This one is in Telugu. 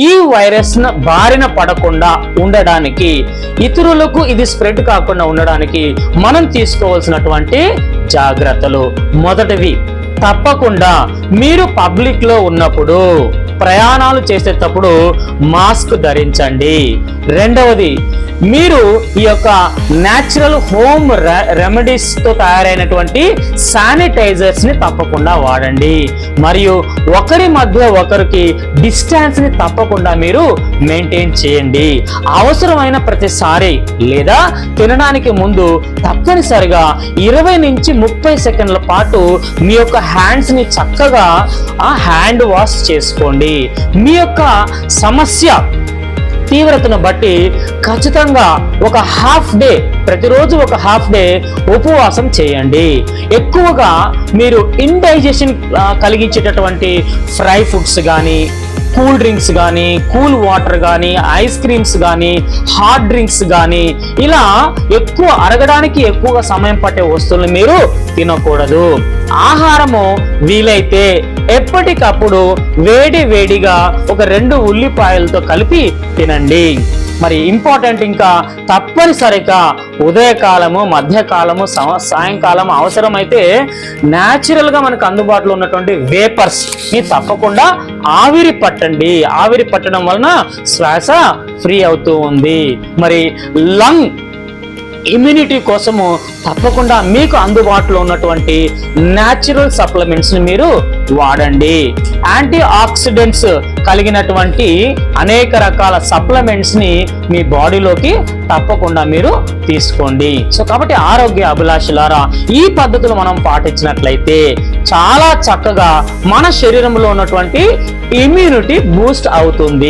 ఈ వైరస్ బారిన పడకుండా ఉండడానికి ఇతరులకు ఇది స్ప్రెడ్ కాకుండా ఉండడానికి మనం తీసుకోవాల్సినటువంటి జాగ్రత్తలు. మొదటివి తప్పకుండా మీరు పబ్లిక్లో ఉన్నప్పుడు ప్రయాణాలు చేసేటప్పుడు మాస్క్ ధరించండి. రెండవది మీరు ఈ యొక్క న్యాచురల్ హోమ్ రెమెడీస్తో తయారైనటువంటి శానిటైజర్స్ని తప్పకుండా వాడండి. మరియు ఒకరి మధ్య ఒకరికి డిస్టెన్స్ని తప్పకుండా మీరు మెయింటైన్ చేయండి. అవసరమైన ప్రతిసారి లేదా తినడానికి ముందు తప్పనిసరిగా ఇరవై నుంచి ముప్పై సెకండ్ల పాటు మీ యొక్క హ్యాండ్స్ని చక్కగా ఆ హ్యాండ్ వాష్ చేసుకోండి. మీ యొక్క సమస్య తీవ్రతను బట్టి ఖచ్చితంగా ఒక హాఫ్ డే ప్రతిరోజు ఒక హాఫ్ డే ఉపవాసం చేయండి. ఎక్కువగా మీరు ఇండైజెషన్ కలిగించేటటువంటి ఫ్రై ఫుడ్స్ కానీ కూల్ డ్రింక్స్ కానీ కూల్ వాటర్ కానీ ఐస్ క్రీమ్స్ కానీ హాట్ డ్రింక్స్ కానీ ఇలా ఎక్కువ అరగడానికి ఎక్కువగా సమయం పట్టే వస్తువులను మీరు తినకూడదు. ఆహారము వీలైతే ఎప్పటికప్పుడు వేడి వేడిగా ఒక రెండు ఉల్లిపాయలతో కలిపి తినండి. మరి ఇంపార్టెంట్ ఇంకా తప్పనిసరిగా ఉదయకాలము మధ్యకాలము సమ- సాయంకాలం అవసరమైతే న్యాచురల్గా మనకు అందుబాటులో ఉన్నటువంటి వేపర్స్ని తప్పకుండా ఆవిరి పట్టండి. ఆవిరి పట్టడం వలన శ్వాస ఫ్రీ అవుతూ ఉంది. మరి లంగ్ ఇమ్యూనిటీ కోసము తప్పకుండా మీకు అందుబాటులో ఉన్నటువంటి న్యాచురల్ సప్లిమెంట్స్ని మీరు వాడండి. యాంటీ ఆక్సిడెంట్స్ కలిగినటువంటి అనేక రకాల సప్లిమెంట్స్ని మీ బాడీలోకి తప్పకుండా మీరు తీసుకోండి. సో కాబట్టి ఆరోగ్య అభిలాషులారా ఈ పద్ధతులు మనం పాటించినట్లయితే చాలా చక్కగా మన శరీరంలో ఉన్నటువంటి ఇమ్యూనిటీ బూస్ట్ అవుతుంది.